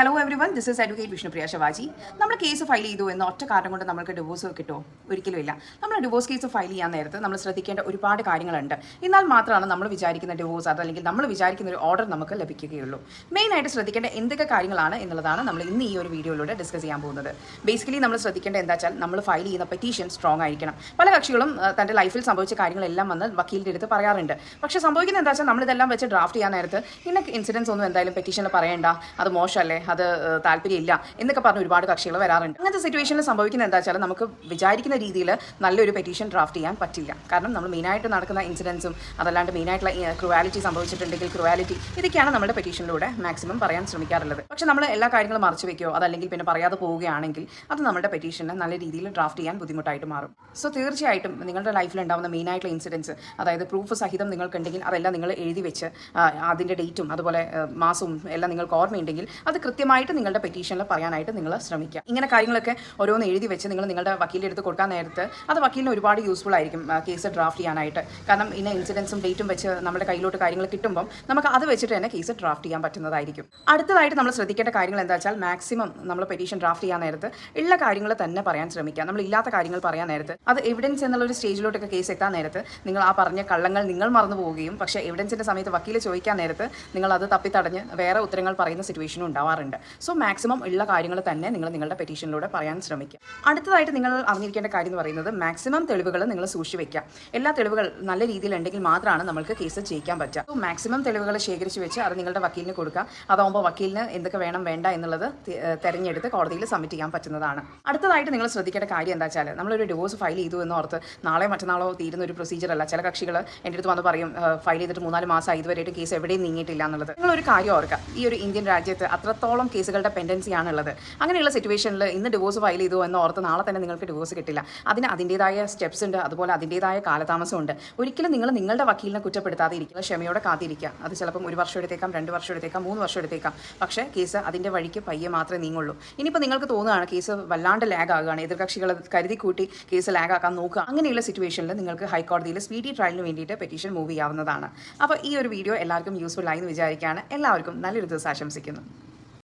Hello everyone this is advocate Vishnupriya Shivaji നമ്മൾ case file ചെയ്തു എന്ന ഒറ്റ കാരണം കൊണ്ട് നമുക്ക് ഡിവോഴ്സ് കിട്ടുമോ? ഒരിക്കലും ഇല്ല. നമ്മൾ ഡിവോഴ്സ് കേസ് ഫയൽ ചെയ്യാൻ നേരത്ത് നമ്മൾ ശ്രദ്ധിക്കേണ്ട ഒരുപാട് കാര്യങ്ങളുണ്ട്. എന്നാൽ മാത്രമാണ് നമ്മൾ വിചാരിക്കുന്ന ഡിവോഴ്സ് അതല്ലെങ്കിൽ നമ്മൾ വിചാരിക്കുന്ന ഒരു ഓർഡർ നമുക്ക് ലഭിക്കുകയുള്ളൂ. മെയിനായിട്ട് ശ്രദ്ധിക്കേണ്ട എന്തൊക്കെ കാര്യങ്ങളാണ് എന്നുള്ളതാണ് നമ്മൾ ഇന്ന് ഈ ഒരു വീഡിയോയിലൂടെ ഡിസ്കസ് ചെയ്യാൻ പോകുന്നത്. ബേസിക്കലി നമ്മൾ ശ്രദ്ധിക്കേണ്ട എന്താ വെച്ചാൽ നമ്മൾ ഫയൽ ചെയ്യുന്ന പെറ്റീഷൻ സ്ട്രോങ് ആയിരിക്കണം. പല കക്ഷികളും തന്റെ ലൈഫിൽ സംഭവിച്ച കാര്യങ്ങളെല്ലാം വന്ന് വക്കീലിന്റെ അടുത്ത് പറയാറുണ്ട്. പക്ഷേ സംഭവിക്കുന്നത് എന്താ വെച്ചാൽ നമ്മളിതെല്ലാം വെച്ച് ഡ്രാഫ്റ്റ് ചെയ്യാൻ നേരത്ത് ഇന്ന ഇൻസിഡൻസ് ഒന്നും എന്തായാലും പെറ്റീഷനിൽ പറയേണ്ട. അത് മോശമല്ലേ? അത് താല്പര്യമില്ല എന്നൊക്കെ പറഞ്ഞ് ഒരുപാട് കക്ഷികൾ വരാറുണ്ട്. അങ്ങനത്തെ സിറ്റുവേഷനിൽ സംഭവിക്കുന്നത് എന്താ വെച്ചാൽ നമുക്ക് വിചാരിക്കുന്ന രീതിയിൽ നല്ലൊരു പെറ്റീഷൻ ഡ്രാഫ്റ്റ് ചെയ്യാൻ പറ്റില്ല. കാരണം നമ്മൾ മെയിനായിട്ട് നടക്കുന്ന ഇൻസിഡൻസും അതല്ലാണ്ട് മെയിനായിട്ടുള്ള ക്രുവാലിറ്റി സംഭവിച്ചിട്ടുണ്ടെങ്കിൽ ക്രുവാലിറ്റി ഇതൊക്കെയാണ് നമ്മുടെ പെറ്റീഷനിലൂടെ മാക്സിമം പറയാൻ ശ്രമിക്കാറുള്ളത്. പക്ഷെ നമ്മൾ എല്ലാ കാര്യങ്ങളും മറച്ചു വെക്കുകയോ അതല്ലെങ്കിൽ പിന്നെ പറയാതെ പോവുകയാണെങ്കിൽ അത് നമ്മുടെ പെറ്റീഷനെ നല്ല രീതിയിൽ ഡ്രാഫ്റ്റ് ചെയ്യാൻ ബുദ്ധിമുട്ടായിട്ട് മാറും. സോ തീർച്ചയായിട്ടും നിങ്ങളുടെ ലൈഫിൽ ഉണ്ടാകുന്ന മെയിനായിട്ടുള്ള ഇൻസിഡൻസ് അതായത് പ്രൂഫ് സഹിതം നിങ്ങൾക്കുണ്ടെങ്കിൽ അതെല്ലാം നിങ്ങൾ എഴുതി വെച്ച് അതിന്റെ ഡേറ്റും അതുപോലെ മാസവും എല്ലാം നിങ്ങൾക്ക് ഓർമ്മയുണ്ടെങ്കിൽ അത് കൃത്യമായിട്ട് നിങ്ങളുടെ പെറ്റീഷനിൽ പറയാനായിട്ട് നിങ്ങൾ ശ്രമിക്കുക. ഇങ്ങനെ കാര്യങ്ങളൊക്കെ ഓരോന്ന് എഴുതി വെച്ച് നിങ്ങൾ നിങ്ങളുടെ വക്കീലിന്റെ അടുത്ത് കൊടുക്കാൻ നേരത്ത് അത് വക്കീലിന് ഒരുപാട് യൂസ്ഫുൾ ആയിരിക്കും കേസ് ഡ്രാഫ്റ്റ് ചെയ്യാനായിട്ട്. കാരണം ഇന്ന ഇൻസിഡൻസും ഡേറ്റും വെച്ച് നമ്മുടെ കയ്യിലോട്ട് കാര്യങ്ങൾ കിട്ടുമ്പോൾ നമുക്ക് അത് വെച്ചിട്ട് തന്നെ കേസ് ഡ്രാഫ്റ്റ് ചെയ്യാൻ പറ്റുന്നതായിരിക്കും. അടുത്തതായിട്ട് നമ്മൾ ശ്രദ്ധിക്കേണ്ട കാര്യങ്ങൾ എന്താ വെച്ചാൽ മാക്സിമം നമ്മൾ പെറ്റീഷൻ ഡ്രാഫ്റ്റ് ചെയ്യാൻ നേരത്ത് ഉള്ള കാര്യങ്ങൾ തന്നെ പറയാൻ ശ്രമിക്കുക. നമ്മൾ ഇല്ലാത്ത കാര്യങ്ങൾ പറയാൻ നേരത്ത് അത് എവിഡൻസ് എന്നുള്ള ഒരു സ്റ്റേജിലോട്ടൊക്കെ കേസ് എത്താൻ നേരത്ത് നിങ്ങൾ ആ പറഞ്ഞ കള്ളങ്ങൾ നിങ്ങൾ മറന്നു പോവുകയും പക്ഷേ എവിഡൻസിന്റെ സമയത്ത് വക്കീൽ ചോദിക്കാൻ നേരത്ത് നിങ്ങൾ അത് തപ്പിത്തടഞ്ഞ് വേറെ ഉത്തരങ്ങൾ പറയുന്ന സിറ്റുവേഷനും ഉണ്ടാവാറുണ്ട്. സോ മാക്സിമം ഉള്ള കാര്യങ്ങൾ തന്നെ നിങ്ങൾ നിങ്ങളുടെ പെറ്റീഷനിലൂടെ പറയാൻ ശ്രമിക്കുക. അടുത്തതായിട്ട് നിങ്ങൾ അറിഞ്ഞിരിക്കേണ്ട കാര്യം എന്ന് പറയുന്നത് മാക്സിമം തെളിവുകൾ നിങ്ങൾ സൂക്ഷിച്ച് വെക്കുക എല്ലാ തെളിവുകൾ നല്ല രീതിയിൽ ഉണ്ടെങ്കിൽ മാത്രമാണ് നമുക്ക് കേസ് ജയിക്കാൻ പറ്റുക. സോ മാക്സിമം തെളിവുകൾ ശേഖരിച്ച് വെച്ച് അത് നിങ്ങളുടെ വക്കീലിന് കൊടുക്കുക. അതാകുമ്പോൾ വക്കീലിന് എന്തൊക്കെ വേണം വേണ്ട എന്നുള്ളത് തിരഞ്ഞെടുത്ത് തെരഞ്ഞെടുത്ത് കോടതിയിൽ സബ്മിറ്റ് ചെയ്യാൻ പറ്റുന്നതാണ്. അടുത്തതായിട്ട് നിങ്ങൾ ശ്രദ്ധിക്കേണ്ട കാര്യം എന്താ വെച്ചാൽ നമ്മളൊരു ഡിവോഴ്സ് ഫയൽ ചെയ്തു എന്ന് ഓർത്ത് നാളെ മറ്റന്നാളോ തീരുന്ന ഒരു പ്രൊസീജിയർ അല്ല. ചില കക്ഷികൾ എന്റെ അടുത്ത് വന്ന് പറയും ഫയൽ ചെയ്തിട്ട് മൂന്നാൽ മാസം ഇതുവരെയായിട്ട് കേസ് എവിടെയും നീങ്ങിയിട്ടില്ല എന്നുള്ളത്. നിങ്ങളൊരു കാര്യം ഓർക്കുക. ഈ ഒരു ഇന്ത്യൻ രാജ്യത്ത് അത്രത്തോളം കേസുകളുടെ പെൻഡൻസി ആണുള്ളത്. അങ്ങനെയുള്ള സിറ്റുവേഷനിൽ ഇന്ന് ഡിവോഴ്സ് ഫയൽ ചെയ്തു എന്ന് ഓർത്ത് നാളെ തന്നെ നിങ്ങൾക്ക് ഡിവോഴ്സ് കിട്ടില്ല. അതിന് അതിന്റെതായ സ്റ്റെപ്സ് ഉണ്ട് അതുപോലെ അതിന്റെതായ കാലതാമസമുണ്ട് ഒരിക്കലും നിങ്ങൾ നിങ്ങളുടെ വക്കീലിനെ കുറ്റപ്പെടുത്താതെ ഇരിക്കുക ക്ഷമയോടെ കാത്തിരിക്കുക. അത് ചിലപ്പം ഒരു വർഷം എടുത്തേക്കാം രണ്ട് വർഷം എടുത്തേക്കാം മൂന്ന് വർഷം എടുത്തേക്കാം. പക്ഷേ കേസ് അതിന്റെ വഴിക്ക് പയ്യെ മാത്രമേ നീങ്ങുള്ളൂ. ഇനിയിപ്പോൾ നിങ്ങൾക്ക് തോന്നുകയാണ് കേസ് വല്ലാണ്ട് ലാഗ് ആകുകയാണ്. എതിർകക്ഷികൾ കരുതി കൂട്ടി കേസ് ലാഗ് ആക്കാൻ നോക്കുക. അങ്ങനെയുള്ള സിറ്റുവേഷനിൽ നിങ്ങൾക്ക് ഹൈക്കോടതിയിൽ സ്പീഡി ട്രയലിന് വേണ്ടിയിട്ട് പെറ്റീഷൻ മൂവ് ചെയ്യാവുന്നതാണ്. അപ്പോൾ ഈ ഒരു വീഡിയോ എല്ലാവർക്കും യൂസ്ഫുൾ ആയി എന്ന് വിചാരിക്കുകയാണ്. എല്ലാവർക്കും നല്ലൊരു ദിവസം ആശംസിക്കുന്നു.